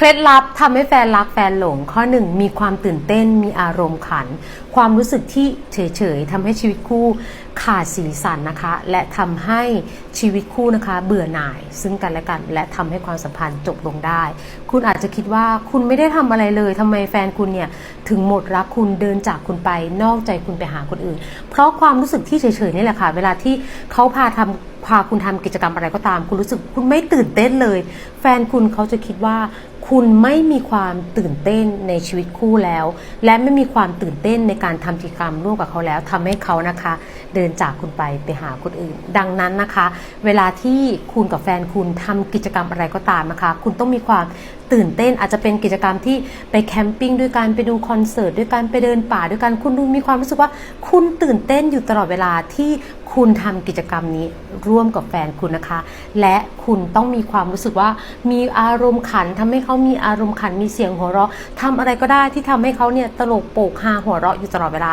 เคล็ดลับทำให้แฟนรักแฟนหลง ข้อหนึ่งมีความตื่นเต้นมีอารมณ์ขัน ความรู้สึกที่เฉยๆทำให้ชีวิตคู่ขาดสีสันนะคะ และทำให้ชีวิตคู่นะคะ เบื่อหน่าย ซึ่งกันและกันและทำให้ความสัมพันธ์จบลงได้ คุณอาจจะคิดว่าคุณไม่ได้ทำอะไรเลยทำไมแฟนคุณเนี่ย ถึงหมดรักคุณเดินจากคุณไปนอกใจคุณไปหาคนอื่น เพราะความรู้สึกที่เฉยๆนี่แหละค่ะ เวลาที่เขาพาทำพาคุณทำกิจกรรมอะไรก็ตาม คุณรู้สึกคุณไม่ตื่นเต้นเลย แฟนคุณเขาจะคิดว่าคุณไม่มีความตื่นเต้นในชีวิตคู่แล้ว และไม่มีความตื่นเต้นในการทำกิจกรรมร่วมกับเขาแล้วทำให้เขานะคะ เดินจากคุณไปไปหาคนอื่น ดังนั้นนะคะ เวลาที่คุณกับแฟนคุณทำกิจกรรมอะไรก็ตามนะคะ คุณต้องมีความ ตื่นเต้นอาจจะเป็นกิจกรรมที่ไปแคมปิ้งด้วยการไปดูคอนเสิร์ตด้วยการไปเดินป่าด้วยการคุณดูมีความรู้สึกว่าคุณตื่นเต้นอยู่ตลอดเวลาที่คุณทำกิจกรรมนี้ร่วมกับแฟนคุณนะคะ และคุณต้องมีความรู้สึกว่ามีอารมณ์ขันทำให้เขามีอารมณ์ขันมีเสียงหัวเราะทำอะไรก็ได้ที่ทำให้เขาเนี่ยตลกโปกฮาหัวเราะอยู่ตลอดเวลา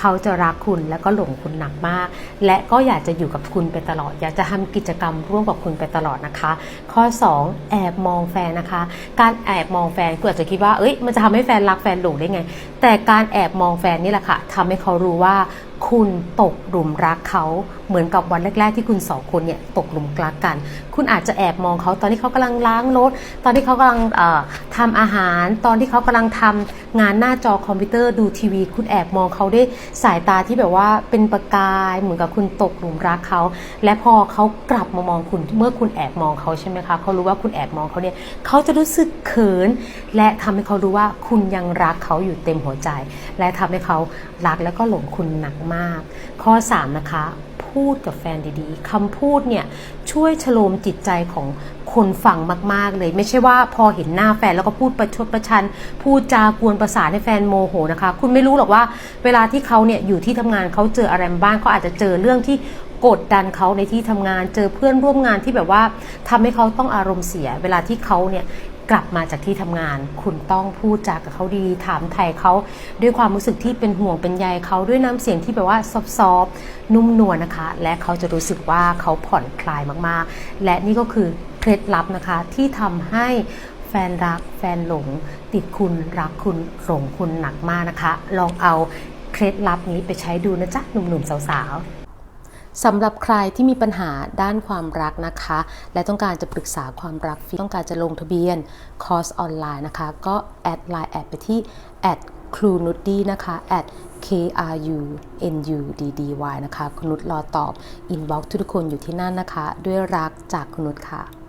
เขาจะรักคุณแล้วก็หลงคุณหนักมาก และก็อยากจะอยู่กับคุณไปตลอด อยากจะทำกิจกรรมร่วมกับคุณไปตลอดนะคะ ข้อ 2 แอบมองแฟนนะคะ การแอบมองแฟนคุณอาจจะคิดว่าเอ้ยมันจะทำให้แฟนรักแฟนหลงได้ไง แต่การแอบมองแฟนนี่แหละค่ะทำให้เขารู้ว่า คุณตกหลุมรักเขา เหมือนกับวันแรก ๆ ที่คุณสองคนเนี่ยตกหลุมรักกัน คุณอาจจะแอบมองเขาตอนที่เขากำลังล้างรถตอนที่เขากำลังเอ่อทำอาหาร ตอนที่เขากำลังทำงานหน้าจอคอมพิวเตอร์ดูทีวี คุณแอบมองเขาด้วยสายตาที่แบบว่าเป็นประกาย เหมือนกับคุณตกหลุมรักเขา และพอเขากลับมามองคุณเมื่อคุณแอบมองเขาใช่ไหมคะเขารู้ว่าคุณแอบมองเขาเนี่ยเขาจะรู้สึกเขิน และทำให้เขารู้ว่าคุณยังรักเขาอยู่เต็มหัวใจ และทำให้เขารักแล้วก็หลงคุณหนักมาก ข้อ 3 นะคะ พูดกับแฟนดีๆคำพูดเนี่ยช่วยชโลมจิตใจของคนฟังมาก ๆ เลย ไม่ใช่ว่าพอเห็นหน้าแฟนแล้วก็พูดประชดประชัน พูดจากวนประสานให้แฟนโมโหนะคะ คุณไม่รู้หรอกว่า เวลาที่เขาเนี่ยอยู่ที่ทำงานเขาเจออะไรมาบ้างเขาอาจจะเจอเรื่องที่กดดันเขาในที่ทำงาน เจอเพื่อนร่วมงานที่แบบว่าทำให้เขาต้องอารมณ์เสีย เวลาที่เขาเนี่ย กลับมาจากที่ทำงาน คุณต้องพูดจากับเขาดี ถามไทยเขาด้วยความรู้สึกที่เป็นห่วงเป็นใยเขาด้วยน้ำเสียงที่แบบว่าซอฟๆนุ่มนวลนะคะ และเขาจะรู้สึกว่าเขาผ่อนคลายมากๆ และนี่ก็คือเคล็ดลับนะคะที่ทำให้แฟนรักแฟนหลง ติดคุณรักคุณหลงคุณหนักมากนะคะ ลองเอาเคล็ดลับนี้ไปใช้ดูนะจ๊ะหนุ่มๆสาวๆ สำหรับใครที่มีปัญหาด้านความรักนะคะ และต้องการจะปรึกษาความรักฟรีต้องการจะลงทะเบียนคอร์สออนไลน์นะคะ ก็แอดไลน์แอดไปที่แอดครูนุดดีนะคะ at k r u n u d d y นะคะ คุณนุชรอตอบ อินบ็อกทุกคนอยู่ที่นั่นนะคะ ด้วยรักจากคุณนุชค่ะ